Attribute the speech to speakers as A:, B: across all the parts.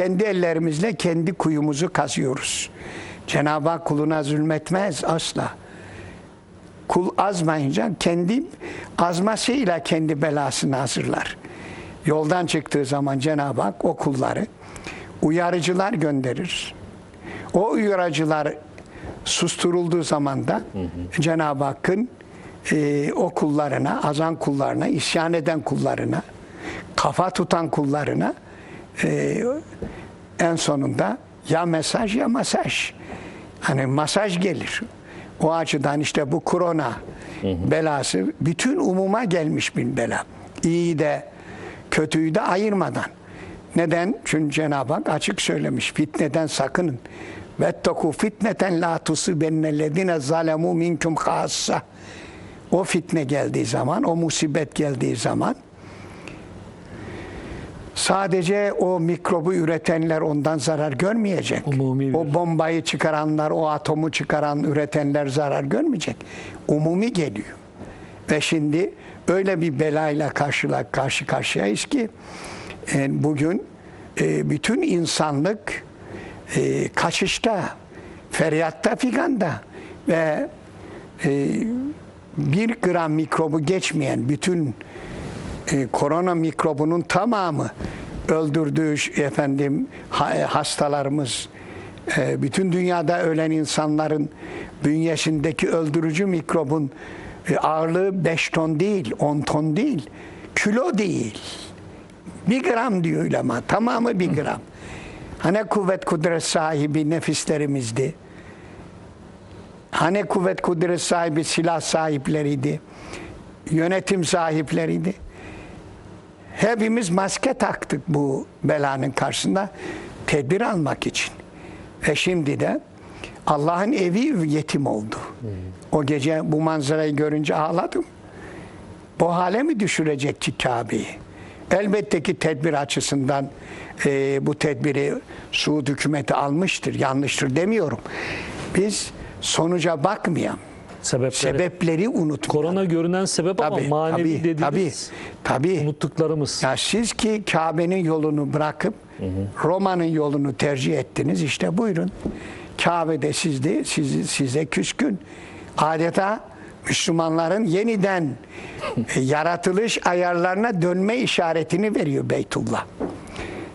A: kendi ellerimizle kendi kuyumuzu kazıyoruz. Cenab-ı Hak kuluna zulmetmez asla. Kul azmayınca kendi azmasıyla kendi belasını hazırlar. Yoldan çıktığı zaman Cenab-ı Hak o kulları uyarıcılar gönderir. O uyarıcılar susturulduğu zaman da Cenab-ı Hakk'ın e, o kullarına, azan kullarına, isyan eden kullarına, kafa tutan kullarına e, en sonunda ya mesaj ya masaj. Hani masaj gelir. O açıdan işte bu korona belası bütün umuma gelmiş bir bela. İyi de kötüyü de ayırmadan. Neden? Çünkü Cenab-ı Hak açık söylemiş. Fitneden sakının. Vetteku fitneten la tusibennellezine zalemu minkum hassa. O fitne geldiği zaman, o musibet geldiği zaman sadece o mikrobu üretenler ondan zarar görmeyecek.
B: Umumi bir-
A: O bombayı çıkaranlar, o atomu çıkaran, üretenler zarar görmeyecek. Umumi geliyor. Ve şimdi öyle bir belayla karşıla, karşı karşıyayız ki e, bugün e, bütün insanlık e, kaçışta, feryatta, figanda ve e, bir gram mikrobu geçmeyen bütün e, korona mikrobunun tamamı öldürdüğü efendim e, hastalarımız e, bütün dünyada ölen insanların bünyesindeki öldürücü mikrobun e, ağırlığı 5 ton değil, 10 ton değil, kilo değil. Bir gram diyor ulema, tamamı bir gram. Hani kuvvet kudret sahibi nefislerimizdi. Hani kuvvet kudret sahibi silah sahipleriydi. Yönetim sahipleriydi. Hepimiz maske taktık bu belanın karşısında tedbir almak için. Ve şimdi de Allah'ın evi yetim oldu. O gece bu manzarayı görünce ağladım. Bu hale mi düşürecekti Kabe'yi? Elbette ki tedbir açısından e, bu tedbiri Suud hükümeti almıştır, yanlıştır demiyorum. Biz sonuca bakmayan,
B: Sebepleri.
A: sebepleri unutmayalım.
B: Korona görünen sebep ama manevi
A: tabii,
B: dediğimiz
A: tabii, tabii.
B: unuttuklarımız.
A: Ya siz ki Kabe'nin yolunu bırakıp Roma'nın yolunu tercih ettiniz. İşte buyurun. Kabe'de sizde sizi, size küskün. Adeta Müslümanların yeniden e, yaratılış ayarlarına dönme işaretini veriyor Beytullah.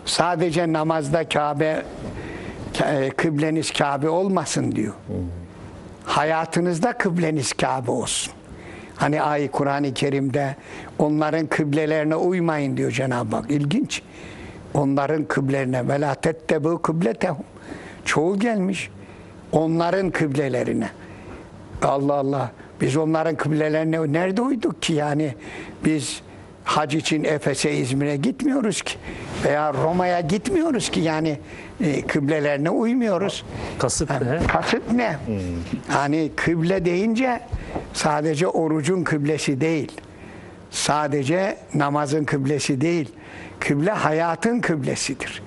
A: Sadece namazda Kabe ka- e, kıbleniz Kabe olmasın diyor. Hayatınızda kıbleniz Kabe olsun. Hani ay Kur'an-ı Kerim'de onların kıblelerine uymayın diyor Cenab-ı Hak. İlginç. Onların kıblelerine ve la tettebu kıbletehum. Çoğu gelmiş. Onların kıblelerine. Allah Allah. Biz onların kıblelerine nerede uyduk ki yani? Biz hac için Efes'e, İzmir'e gitmiyoruz ki. Veya Roma'ya gitmiyoruz ki yani e, kıblelerine uymuyoruz.
B: Kasıt ne?
A: Kasıt ne? Hani kıble deyince sadece orucun kıblesi değil. Sadece namazın kıblesi değil. Kıble hayatın kıblesidir.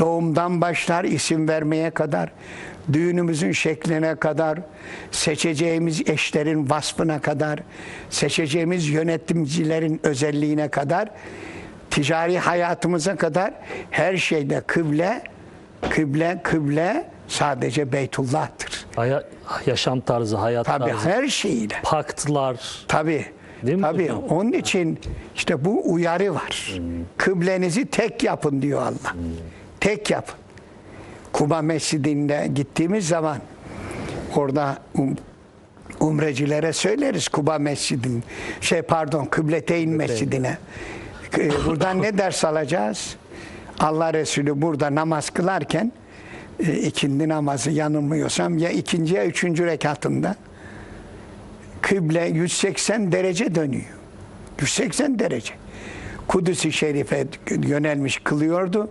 A: Doğumdan başlar isim vermeye kadar, düğünümüzün şekline kadar, seçeceğimiz eşlerin vasfına kadar, seçeceğimiz yönetimcilerin özelliğine kadar, ticari hayatımıza kadar her şeyde kıble, kıble, kıble sadece Beytullah'tır.
B: Haya- yaşam tarzı, hayat
A: Tabii
B: tarzı,
A: her şeyiyle.
B: paktlar.
A: Tabii.
B: Değil mi
A: Tabii.
B: hocam?
A: Onun için işte bu uyarı var. Kıblenizi tek yapın diyor Allah. Tek yapın. Kuba Mescidi'nde gittiğimiz zaman orada um, umrecilere söyleriz Kuba Mescidin şey pardon Kıbleteyn Mescidine. E, Buradan ne ders alacağız? Allah Resulü burada namaz kılarken e, ikindi namazı yanılmıyorsam ya ikinci ya üçüncü rekatında kıble 180 derece dönüyor. 180 derece. Kudüs-i Şerif'e yönelmiş kılıyordu.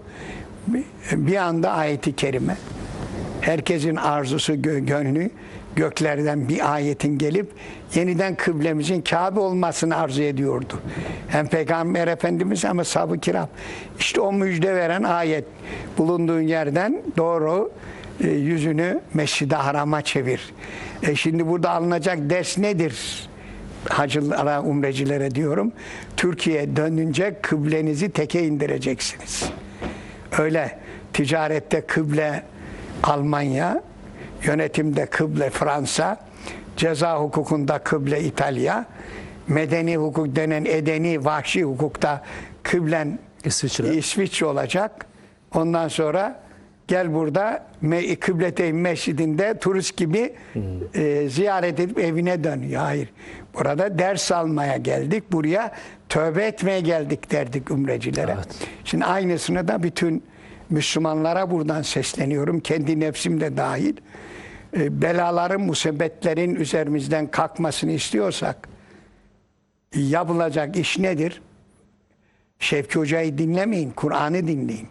A: Bir anda ayeti kerime. Herkesin arzusu, gö- gönlü göklerden bir ayetin gelip yeniden kıblemizin Kabe olmasını arzu ediyordu. Hem Peygamber Efendimiz ama sahabe-i kiram. İşte o müjde veren ayet bulunduğun yerden doğru e, yüzünü Mescid-i Haram'a çevir. E şimdi burada alınacak ders nedir? Hacılara, umrecilere diyorum. Türkiye dönünce kıblenizi teke indireceksiniz. Öyle ticarette kıble Almanya, yönetimde kıble Fransa, ceza hukukunda kıble İtalya, medeni hukuk denen edeni vahşi hukukta kıblen
B: İsviçre.
A: İsviçre olacak. Ondan sonra gel burada Me- Kıbleteyn Mescidinde turist gibi e, ziyaret edip evine dönüyor. Hayır. Burada ders almaya geldik. Buraya tövbe etmeye geldik derdik umrecilere.
B: Evet.
A: Şimdi aynısını da bütün Müslümanlara buradan sesleniyorum. Kendi nefsim de dahil. E, belaların, musibetlerin üzerimizden kalkmasını istiyorsak yapılacak iş nedir? Şevki Hoca'yı dinlemeyin, Kur'an'ı dinleyin.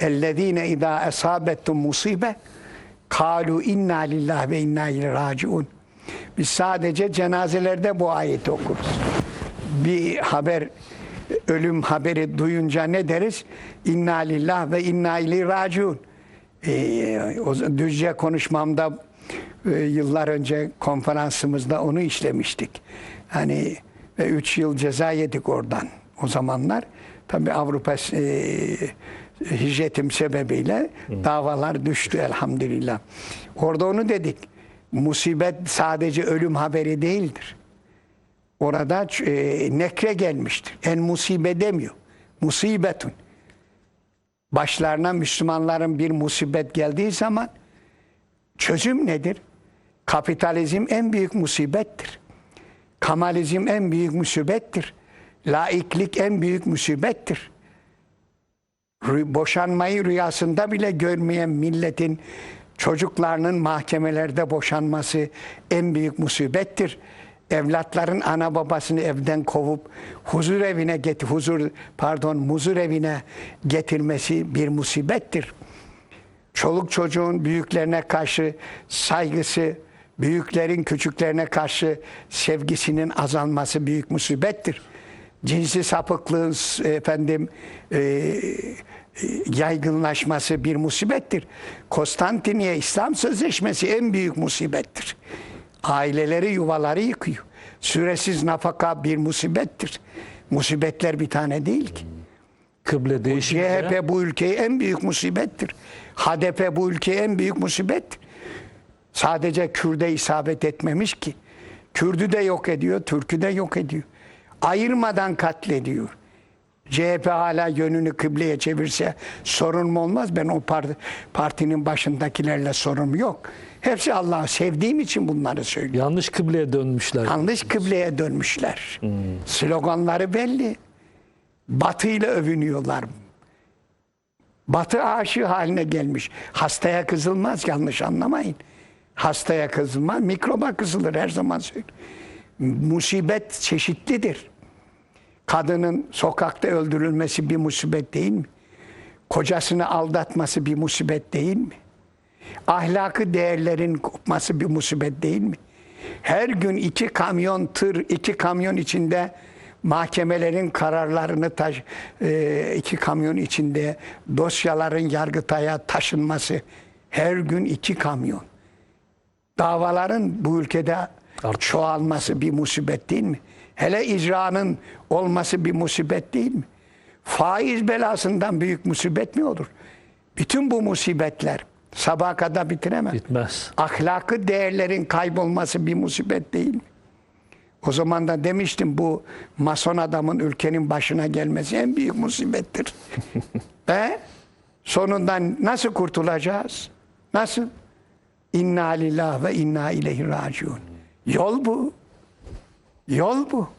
A: اَلَّذ۪ينَ اِذَا اَصَابَتُمْ musibe kalu inna lillah ve inna ileyhi raciun. Biz sadece cenazelerde bu ayeti okuruz. Bir haber, ölüm haberi duyunca ne deriz? İnna lillah ve inna ileyhi raciun. Ee, o Düzce konuşmamda e, yıllar önce konferansımızda onu işlemiştik. Hani ve üç yıl ceza yedik oradan o zamanlar. Tabii Avrupa e, hicretim sebebiyle davalar düştü elhamdülillah. Orada onu dedik. Musibet sadece ölüm haberi değildir. Orada e, nekre gelmiştir. En musibe demiyor. Musibetun. Başlarına Müslümanların bir musibet geldiği zaman çözüm nedir? Kapitalizm en büyük musibettir. Kamalizm en büyük musibettir. Laiklik en büyük musibettir. Boşanmayı rüyasında bile görmeyen milletin çocuklarının mahkemelerde boşanması en büyük musibettir. Evlatların ana babasını evden kovup huzur evine get huzur pardon muzur evine getirmesi bir musibettir. Çoluk çocuğun büyüklerine karşı saygısı, büyüklerin küçüklerine karşı sevgisinin azalması büyük musibettir. Cinsi sapıklığın efendim e, yaygınlaşması bir musibettir. Konstantiniye İslam Sözleşmesi en büyük musibettir. Aileleri, yuvaları yıkıyor. Süresiz nafaka bir musibettir. Musibetler bir tane değil ki.
B: Kıble değişince
A: CHP bu ülkeye en büyük musibettir. HDP bu ülkeye en büyük musibettir. Sadece Kürde isabet etmemiş ki. Kürdü de yok ediyor, Türk'ü de yok ediyor. Ayırmadan katlediyor. CHP hala yönünü kıbleye çevirse sorun mu olmaz? Ben o parti, partinin başındakilerle sorunum yok. Hepsi Allah'ı sevdiğim için bunları söylüyorum.
B: yanlış kıbleye dönmüşler.
A: Yanlış kıbleye dönmüşler. Sloganları belli. Batı ile övünüyorlar. Batı aşığı haline gelmiş. Hastaya kızılmaz yanlış anlamayın. Hastaya kızılmaz, mikroba kızılır her zaman söylüyorum. Musibet çeşitlidir. Kadının sokakta öldürülmesi bir musibet değil mi? Kocasını aldatması bir musibet değil mi? ahlakı değerlerin kopması bir musibet değil mi? Her gün iki kamyon tır, iki kamyon içinde mahkemelerin kararlarını taş, e, iki kamyon içinde dosyaların yargıtaya taşınması her gün iki kamyon. Davaların bu ülkede
B: Artık.
A: çoğalması bir musibet değil mi? Hele icranın olması bir musibet değil mi? Faiz belasından büyük musibet mi olur? Bütün bu musibetler sabaha kadar bitiremem.
B: Bitmez.
A: Ahlakı değerlerin kaybolması bir musibet değil mi? O zaman da demiştim bu mason adamın ülkenin başına gelmesi en büyük musibettir. Ve sonundan nasıl kurtulacağız? Nasıl? İnna lillah ve inna ileyhi raciun. Yol bu. Yol bu.